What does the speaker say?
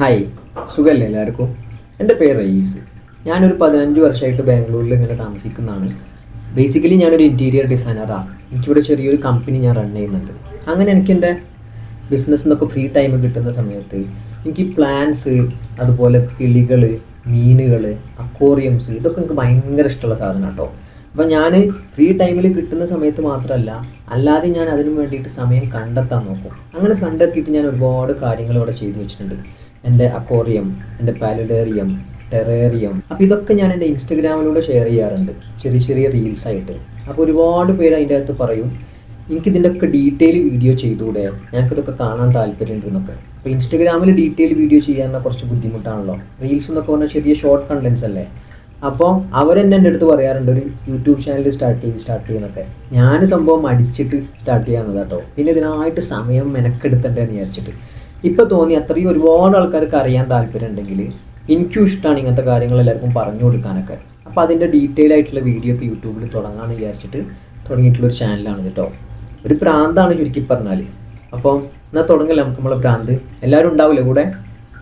Hi സുഖമല്ലേ എല്ലാവർക്കും? എന്റെ പേര് റയീസ്. ഞാനൊരു പതിനഞ്ച് വർഷമായിട്ട് ബാംഗ്ലൂരിൽ ഇങ്ങനെ താമസിക്കുന്നതാണ്. ബേസിക്കലി ഞാനൊരു ഇന്റീരിയർ ഡിസൈനറാണ് എനിക്കിവിടെ ചെറിയൊരു കമ്പനി ഞാൻ റൺ ചെയ്യുന്നുണ്ട്. അങ്ങനെ എനിക്ക് എന്റെ ബിസിനസ് എന്നൊക്കെ ഫ്രീ ടൈം കിട്ടുന്ന സമയത്ത് എനിക്ക് പ്ലാന്റ്സ് അതുപോലെ കിളികൾ മീനുകൾ അക്വോറിയംസ് ഇതൊക്കെ എനിക്ക് ഭയങ്കര ഇഷ്ടമുള്ള സാധനം കേട്ടോ. അപ്പം ഞാൻ ഫ്രീ ടൈമിൽ കിട്ടുന്ന സമയത്ത് മാത്രമല്ല അല്ലാതെ ഞാൻ അതിനു വേണ്ടിയിട്ട് സമയം കണ്ടെത്താൻ നോക്കും. അങ്ങനെ കണ്ടെത്തിയിട്ട് ഞാൻ ഒരുപാട് കാര്യങ്ങൾ ഇവിടെ ചെയ്തു വെച്ചിട്ടുണ്ട്. എന്റെ അക്വോറിയം എന്റെ പാലഡേറിയം ടെറേറിയം. അപ്പോൾ ഇതൊക്കെ ഞാൻ എന്റെ ഇൻസ്റ്റഗ്രാമിലൂടെ ഷെയർ ചെയ്യാറുണ്ട് ചെറിയ ചെറിയ റീൽസ് ആയിട്ട്. അപ്പോൾ ഒരുപാട് പേര് അതിന്റെ അകത്ത് പറയും എനിക്ക് ഇതിന്റെ ഒക്കെ ഡീറ്റെയിൽ വീഡിയോ ചെയ്തുകൂടെ ഞങ്ങൾക്കിതൊക്കെ കാണാൻ താല്പര്യമുണ്ട് എന്നൊക്കെ. അപ്പോൾ ഇൻസ്റ്റഗ്രാമിൽ ഡീറ്റെയിൽ വീഡിയോ ചെയ്യാൻ കുറച്ച് ബുദ്ധിമുട്ടാണല്ലോ. റീൽസ് എന്നൊക്കെ പറഞ്ഞാൽ ചെറിയ ഷോർട്ട് കണ്ടൻസ് അല്ലേ? അപ്പോൾ അവരെന്നെ എന്റെ അടുത്ത് പറയാറുണ്ട് ഒരു യൂട്യൂബ് ചാനൽ സ്റ്റാർട്ട് ചെയ്ത് സ്റ്റാർട്ട് ചെയ്യുന്നൊക്കെ ഞാൻ സംഭവം അടിച്ചിട്ട് സ്റ്റാർട്ട് ചെയ്യാമെന്നത് കേട്ടോ പിന്നെ ഇതിനായിട്ട് സമയം മെനക്കെടുത്തട്ടെ എന്ന് വിചാരിച്ചിട്ട്. ഇപ്പോൾ തോന്നി അത്രയും ഒരുപാട് ആൾക്കാർക്ക് അറിയാൻ താല്പര്യം ഉണ്ടെങ്കിൽ എനിക്കും ഇഷ്ടമാണ് ഇങ്ങനത്തെ കാര്യങ്ങൾ എല്ലാവർക്കും പറഞ്ഞു കൊടുക്കാനൊക്കെ. അപ്പോൾ അതിന്റെ ഡീറ്റെയിൽ ആയിട്ടുള്ള വീഡിയോ ഒക്കെ യൂട്യൂബിൽ തുടങ്ങാമെന്ന് വിചാരിച്ചിട്ട് തുടങ്ങിയിട്ടുള്ള ഒരു ചാനലാണ് കേട്ടോ ഒരു പ്രാന്താണ് ചുരുക്കി പറഞ്ഞാൽ അപ്പോൾ എന്നാൽ തുടങ്ങല്ലേ നമുക്ക് നമ്മളെ പ്രാന്ത്? എല്ലാവരും ഉണ്ടാവില്ലേ കൂടെ?